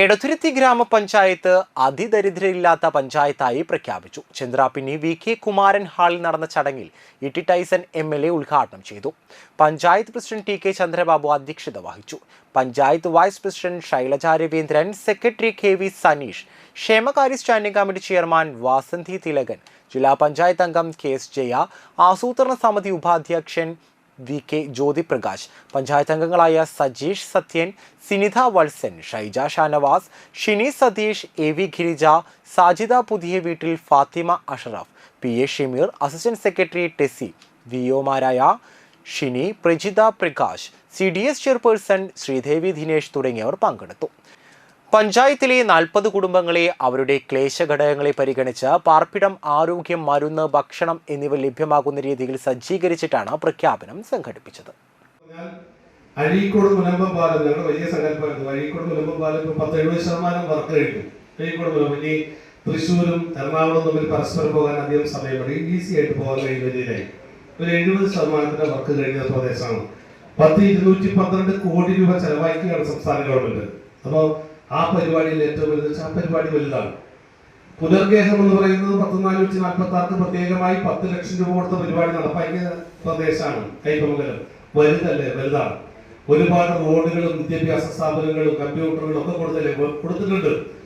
എടത്തുരുത്തി ഗ്രാമപഞ്ചായത്ത് അതിദരിദ്രരില്ലാത്ത പഞ്ചായത്തായി പ്രഖ്യാപിച്ചു. Chandrappinni V K Kumaran ഹാളിൽ നടന്ന ചടങ്ങിൽ E T Tyson M L A ഉദ്ഘാടനം ചെയ്തു. Panchayat president T K Chandrababu അധ്യക്ഷത വഹിച്ചു. Panchayat vice president Shailaja Raveendran secretary K V Saneesh ക്ഷേമകാര്യ standing committee chairman Vasanthi Thilakan ജില്ലാ പഞ്ചായത്ത് അംഗം കെ എസ് ജയ ആസൂത്രണ സമിതി ഉപാധ്യക്ഷൻ വി കെ ജ്യോതിപ്രകാശ്. പഞ്ചായത്ത് അംഗങ്ങളായ സജീഷ് സത്യൻ സിനിത വത്സൻ ഷൈജ ഷാനവാസ് ഷിനി സതീഷ് എ വി ഗിരിജ സാജിദ പുതിയ വീട്ടിൽ Fathima Ashraf P A Shameer assistant secretary Tessy V ഒമാരായ Shini Prajitha Prakash C D S chairperson Sreedevi Dinesh തുടങ്ങിയവർ പങ്കെടുത്തു. പഞ്ചായത്തിലെ നാൽപ്പത് കുടുംബങ്ങളെ അവരുടെ ക്ലേശഘടകങ്ങളെ പരിഗണിച്ച് പാർപ്പിടം ആരോഗ്യം മരുന്ന് ഭക്ഷണം എന്നിവ ലഭ്യമാകുന്ന രീതിയിൽ സജ്ജീകരിച്ചിട്ടാണ് പ്രഖ്യാപനം സംഘടിപ്പിച്ചത്. അഴീക്കോട് മുനമ്പം പാലം ഞങ്ങളുടെ വലിയ സങ്കല്പമായിരുന്നു. അഴീക്കോട് മുനമ്പം പാലം ഇപ്പൊ പത്ത് എഴുപത് ശതമാനം വർക്ക് കഴിഞ്ഞു. അഴീക്കോട് മുനമ്പം ഇനി തൃശ്ശൂരും എറണാകുളവും തമ്മിൽ പരസ്പരം പോകാൻ അധികം സമയമുണ്ട് ഈസി ആയിട്ട് പോകാൻ കഴിയുന്ന ഒരു എഴുപത് ശതമാനത്തിന്റെ വർക്ക് കഴിഞ്ഞ പ്രദേശമാണ്. പത്ത് ഇരുന്നൂറ്റി പന്ത്രണ്ട് കോടി രൂപ ചെലവാക്കിയാണ് സംസ്ഥാന ഗവൺമെന്റ്. അപ്പോൾ ആ പരിപാടിയിൽ ഏറ്റവും വലുത് ആ പരിപാടി വലുതാണ്. പുനർഗേഹം എന്ന് പറയുന്നത് പത്ത് നാനൂറ്റി നാൽപ്പത്തി ആർക്ക് പ്രത്യേകമായി പത്ത് ലക്ഷം രൂപ കൊടുത്ത പരിപാടി നടപ്പാക്കിയ പ്രദേശമാണ് കൈപ്പമംഗലം. വലുതല്ലേ? വലുതാണ്. ഒരുപാട് റോഡുകളും വിദ്യാഭ്യാസ സ്ഥാപനങ്ങളും കമ്പ്യൂട്ടറുകളും ഒക്കെ കൊടുത്തല്ലേ? കൊടുത്തിട്ടുണ്ട്.